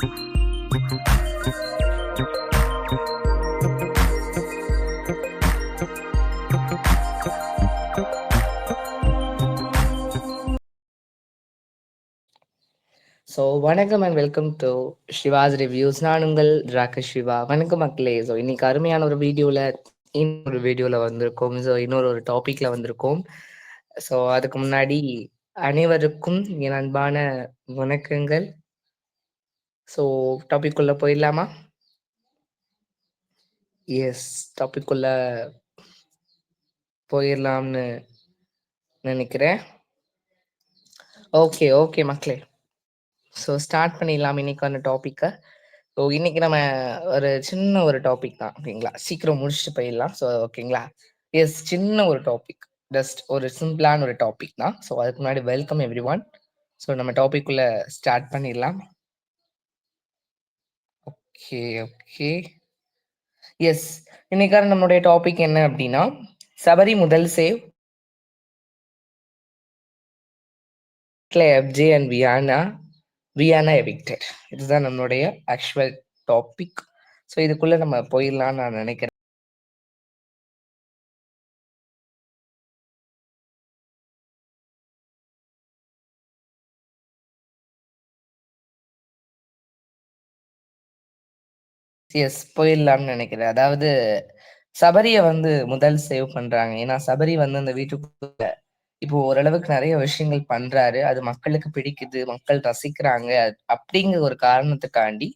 So வணக்கம் and welcome to Shiva's reviews நான் உங்கள் ராகேஷ் சிவா வணக்கம் மக்களே. ஸோ இன்னைக்கு அருமையான ஒரு வீடியோவில் இன்னொரு வீடியோவில் வந்திருக்கோம். ஸோ இன்னொரு ஒரு டாப்பிக்கில் வந்திருக்கோம். ஸோ அதுக்கு முன்னாடி அனைவருக்கும் என் அன்பான வணக்கங்கள். ஸோ டாபிக் உள்ள போயிடலாமா? எஸ் டாபிக் உள்ள போயிடலாம்னு நினைக்கிறேன். ஓகே ஓகே மக்களே. ஸோ ஸ்டார்ட் பண்ணிடலாம் இன்னைக்கான டாப்பிக்கை ஸோ இன்னைக்கு நம்ம ஒரு சின்ன ஒரு டாபிக் தான் ஓகேங்களா? சீக்கிரம் முடிச்சுட்டு போயிடலாம். ஸோ ஓகேங்களா? எஸ் சின்ன ஒரு டாபிக் ஜஸ்ட் ஒரு சிம்பிளான ஒரு டாபிக் தான். ஸோ அதுக்கு முன்னாடி வெல்கம் எவ்ரி ஒன் ஸோ நம்ம டாபிக் உள்ள ஸ்டார்ட் பண்ணிடலாம். Okay okay. எஸ் இன்னைக்கான நம்மளுடைய டாபிக் என்ன அப்படின்னா சபரி முதல் save FJ and Viana Viana evicted இதுதான் நம்மளுடைய ஆக்சுவல் டாபிக் ஸோ இதுக்குள்ள நம்ம போயிடலாம்னு நான் நினைக்கிறேன். எஸ் போயிடலாம்னு நினைக்கிறேன். அதாவது சபரிய வந்து முதல் சேவ் பண்றாங்க. ஏன்னா சபரி வந்து அந்த வீட்டுக்குள்ள இப்போ ஓரளவுக்கு நிறைய விஷயங்கள் பண்றாரு. அது மக்களுக்கு பிடிக்குது. மக்கள் ரசிக்கிறாங்க. அப்படிங்கிற ஒரு காரணத்துக்காண்டி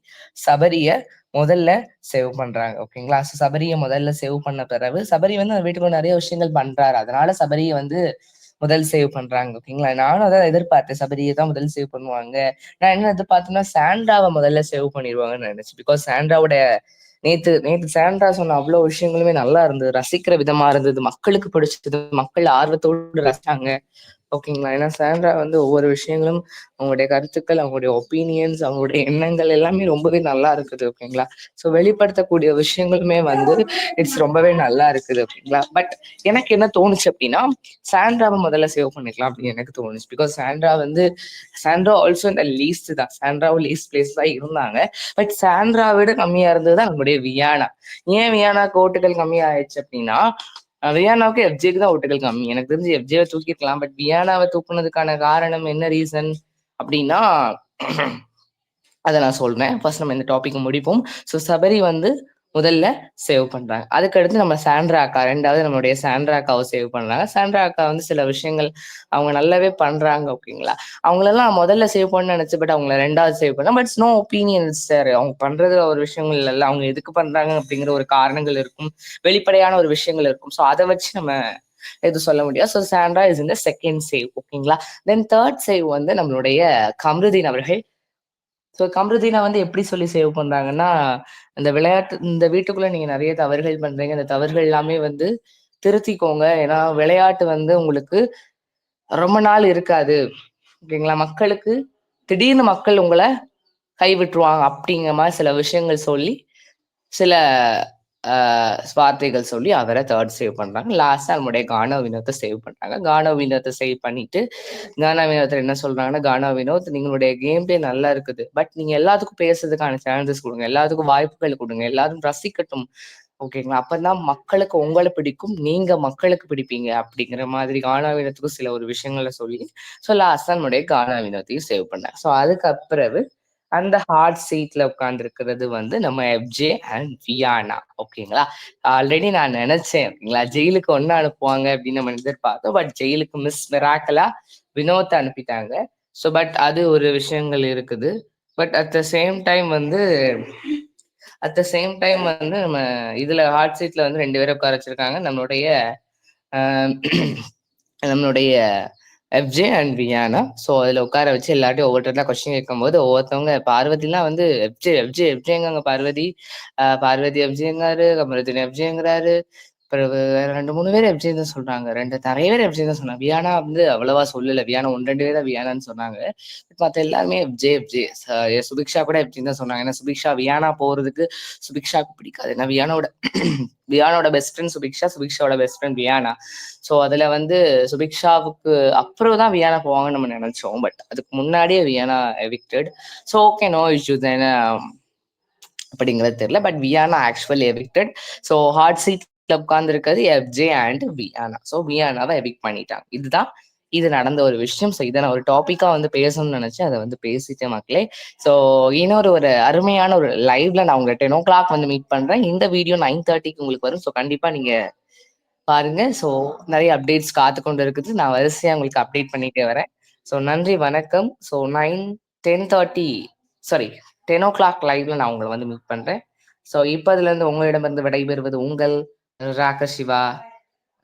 சபரிய முதல்ல சேவ் பண்றாங்க. ஓகேங்களா? சபரிய முதல்ல சேவ் பண்ண பிறகு சபரி வந்து அந்த வீட்டுக்குள்ள நிறைய விஷயங்கள் பண்றாரு. அதனால சபரிய வந்து முதல் சேவ் பண்றாங்க ஓகேங்களா நானும் அதான் எதிர்பார்த்தேன் சபரியை தான் முதல் சேவ் பண்ணுவாங்க. நான் என்ன எதிர்பார்த்தேன்னா சாண்ட்ராவை முதல்ல சேவ் பண்ணிடுவாங்கன்னு நினைச்சு பிகாஸ் சாண்ட்ராவோட நேத்து நேத்து சாண்ட்ரா சொன்ன அவ்வளவு விஷயங்களுமே நல்லா இருந்தது. ரசிக்கிற விதமா இருந்தது. மக்களுக்கு பிடிச்சது. மக்கள் ஆர்வத்தோடு ரசிச்சாங்க. ஓகேங்களா? ஏன்னா சாண்ட்ரா வந்து ஒவ்வொரு விஷயங்களும் அவங்களுடைய கருத்துக்கள் அவங்களுடைய ஒப்பீனியன்ஸ் அவங்களுடைய எண்ணங்கள் எல்லாமே ரொம்பவே நல்லா இருக்குது ஓகேங்களா? ஸோ வெளிப்படுத்தக்கூடிய விஷயங்களுமே வந்து இட்ஸ் ரொம்பவே நல்லா இருக்குது ஓகேங்களா? பட் எனக்கு என்ன தோணுச்சு அப்படின்னா சாண்ட்ராவை முதல்ல சேவ் பண்ணிக்கலாம் அப்படின்னு எனக்கு தோணுச்சு. பிகாஸ் சாண்ட்ரா வந்து சாண்ட்ரா ஆல்சோ இந்த லீஸ்ட் தான். சாண்ட்ராவும் லீஸ்ட் பிளேஸ் தான் இருந்தாங்க. பட் சாண்ட்ரா விட கம்மியா இருந்தது தான் நம்மளுடைய வியானா ஏன் வியானா கோட்டுகள் கம்மியா ஆயிடுச்சு அப்படின்னா வியானாவுக்கு எஃப்ஜேக்கு தான் ஓட்டுகள் கம்மி. எனக்கு தெரிஞ்சு எஃப்ஜேவை தூக்கிருக்கலாம். பட் வியானாவை தூக்குனதுக்கான காரணம் என்ன ரீசன் அப்படின்னா அதை நான் சொல்றேன். ஃபர்ஸ்ட் நம்ம இந்த டாபிக் முடிப்போம். ஸோ சபரி வந்து முதல்ல சேவ் பண்றாங்க. அதுக்கடுத்து நம்ம சாண்ட்ரா அக்கா ரெண்டாவது நம்மளுடைய சாண்ட்ரா அக்காவை சேவ் பண்றாங்க. சாண்ட்ரா அக்கா வந்து சில விஷயங்கள் அவங்க நல்லாவே பண்றாங்க ஓகேங்களா? அவங்களெல்லாம் முதல்ல சேவ் பண்ண நினைச்சு பட் அவங்கள ரெண்டாவது சேவ் பண்ண பட் நோ ஒப்பீனியன் சார் அவங்க பண்றதுல ஒரு விஷயங்கள் இல்லை. அவங்க எதுக்கு பண்றாங்க அப்படிங்கிற ஒரு காரணங்கள் இருக்கும். வெளிப்படையான ஒரு விஷயங்கள் இருக்கும். ஸோ அதை வச்சு நம்ம எது சொல்ல முடியாது ஸோ சாண்ட்ரா இஸ் இந்த செகண்ட் சேவ் ஓகேங்களா? தென் தேர்ட் சேவ் வந்து நம்மளுடைய கம்ருதீன் அவர்கள் ஸோ கம்ருதீனா வந்து எப்படி சொல்லி சேவ் பண்றாங்கன்னா இந்த விளையாட்டு இந்த வீட்டுக்குள்ள நீங்க நிறைய தவறுகள் பண்றீங்க. அந்த தவறுகள் எல்லாமே வந்து திருத்திக்கோங்க. ஏன்னா விளையாட்டு வந்து உங்களுக்கு ரொம்ப நாள் இருக்காது. ஓகேங்களா மக்களுக்கு திடீர்னு மக்கள் உங்களை கைவிட்டுருவாங்க அப்படிங்கிற மாதிரி சில விஷயங்கள் சொல்லி சில வார்த்தைகள் சொல்லி அவரை தேர்ட் சேவ் பண்றாங்க. லாஸ்ட் நம்முடைய கானா வினோத்தை சேவ் பண்றாங்க. கானா வினோத்தை சேவ் பண்ணிட்டு கானா வினோத்தில் என்ன சொல்றாங்கன்னா கானா வினோத் நீங்களுடைய கேம் பிளே நல்லா இருக்குது. பட் நீங்க எல்லாத்துக்கும் பேசுறதுக்கான சேனல்ஸ் கொடுங்க. எல்லாத்துக்கும் வாய்ப்புகள் கொடுங்க. எல்லாரும் ரசிக்கட்டும். ஓகேங்களா அப்பதான் மக்களுக்கு உங்களை பிடிக்கும். நீங்க மக்களுக்கு பிடிப்பீங்க. அப்படிங்கிற மாதிரி கானா வினத்துக்கும் சில ஒரு விஷயங்களை சொல்லி ஸோ லாஸ்ட் நம்முடைய கானா வினோத்தையும் சேவ் பண்ணேன் ஸோ அதுக்கு அந்த ஹார்ட் சீட்ல உட்கார்ந்துருக்கிறது வந்து நம்ம எஃப்ஜே அண்ட் வியானா ஓகேங்களா ஆல்ரெடி நான் நினைச்சேன் ஓகேங்களா ஜெயிலுக்கு ஒன்னு அனுப்புவாங்க அப்படின்னு நம்ம எதிர்பார்த்தோம். பட் ஜெயிலுக்கு மிஸ் மிராக்கலா வினோத்தை அனுப்பிட்டாங்க. ஸோ பட் அது ஒரு விஷயங்கள் இருக்குது. But at the same time வந்து அட் த சேம் டைம் வந்து நம்ம இதுல ஹார்ட் சீட்ல வந்து ரெண்டு பேரும் உட்கார வச்சிருக்காங்க. நம்மளுடைய நம்மளுடைய எஃப்ஜே அண்ட் வியானா ஸோ அதில் உட்கார வச்சு எல்லாட்டையும் ஒவ்வொருத்தர் கொஸ்டின் கேட்கும்போது ஒவ்வொருத்தவங்க பார்வதிலாம் வந்து எஃப்ஜே எஃப்ஜே எஃப்ஜேங்காங்க பார்வதி? பார்வதி எஃப்ஜேங்காரு கமருதீன் எஃப்ஜேங்கிறாரு பிறகு வேற 2, 3 பேர் எப்படி தான் சொல்றாங்க. ரெண்டு நிறைய பேர் எப்படி தான் சொன்னாங்க. வியானா வந்து அவ்வளவா சொல்லல. வியானா 1, 2 பேர் தான் வியானான்னு சொன்னாங்க. மற்ற எல்லாருமே எப்ஜே எப்ஜே சுபிக்ஷா கூட எப்படி தான் சொன்னாங்க. ஏன்னா சுபிக்ஷா வியானா போறதுக்கு சுபிக்ஷாக்கு பிடிக்காது. ஏன்னா வியானோட வியானோட பெஸ்ட் ஃப்ரெண்ட் சுபிக்ஷா, சுபிக்ஷாவோட பெஸ்ட் ஃப்ரெண்ட் வியானா. ஸோ அதுல வந்து சுபிக்ஷாவுக்கு அப்புறம் தான் வியானா போவாங்கன்னு நம்ம நினைச்சோம் பட் அதுக்கு முன்னாடியே Viyana evicted. So okay no issue ஏன்னா அப்படிங்கிறது தெரியல. But Viyana actually evicted. So hot seat உட்கார்ந்திருக்கிறது FJ and Viyana. So வியானாவ எவிக்ட் பண்ணிட்டாங்க. இதுதான் இது நடந்த ஒரு விஷயம். ஸோ இதை நான் ஒரு டாப்பிக்காக வந்து பேசணும்னு நினச்சி அதை வந்து பேசிட்டேன் மக்களே. ஸோ இன்னொரு ஒரு அருமையான ஒரு லைவ்ல நான் உங்களை டென் ஓ கிளாக் வந்து மீட் பண்றேன். இந்த வீடியோ 9:30க்கு உங்களுக்கு வரும். ஸோ கண்டிப்பா நீங்க பாருங்க. ஸோ நிறைய அப்டேட்ஸ் காத்து கொண்டு இருக்குது. நான் வரிசையாக உங்களுக்கு அப்டேட் பண்ணிட்டே வரேன். ஸோ நன்றி, வணக்கம். ஸோ 9 10:30 சாரி 10:00 லைவ்ல நான் உங்களை வந்து மீட் பண்றேன். ஸோ இப்பதிலிருந்து உங்களிடமிருந்து விடைபெறுவது உங்கள் ராகர் சிவா.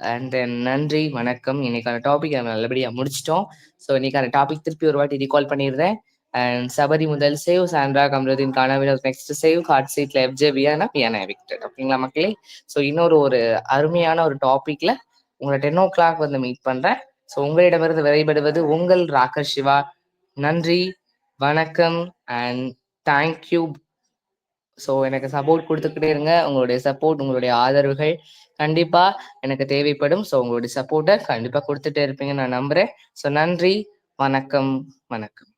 அண்ட் தென் நன்றி, வணக்கம். இன்னைக்கான டாபிக் நம்ம நல்லபடியா முடிச்சிட்டோம் ஸோ இன்னைக்கான டாபிக் திருப்பி ஒரு வாட்டி ரீகால் பண்ணிடுறேன். அண்ட் சபரி முதல் சேவ், சாண்ட்ரா கம்ரதின் கானாவினோஸ் நெக்ஸ்ட் சேவ், ஹார்ட் சீட்ல எஃப்ஜே வியானா, பியானா விக்டர் ஓகேங்களா மக்களே? ஸோ இன்னொரு ஒரு அருமையான ஒரு டாபிக்ல உங்கள 10:00 வந்து மீட் பண்றேன். ஸோ உங்களிடமிருந்து விரைபடுவது உங்கள் ராகர் சிவா. நன்றி, வணக்கம் அண்ட் தேங்க் யூ. ஸோ எனக்கு சப்போர்ட் கொடுத்துக்கிட்டே இருங்க. உங்களுடைய சப்போர்ட், உங்களுடைய ஆதரவுகள் கண்டிப்பா எனக்கு தேவைப்படும். ஸோ உங்களுடைய சப்போர்ட்ட கண்டிப்பா குடுத்துட்டே இருப்பீங்கன்னு நான் நம்புறேன். ஸோ நன்றி, வணக்கம், வணக்கம்.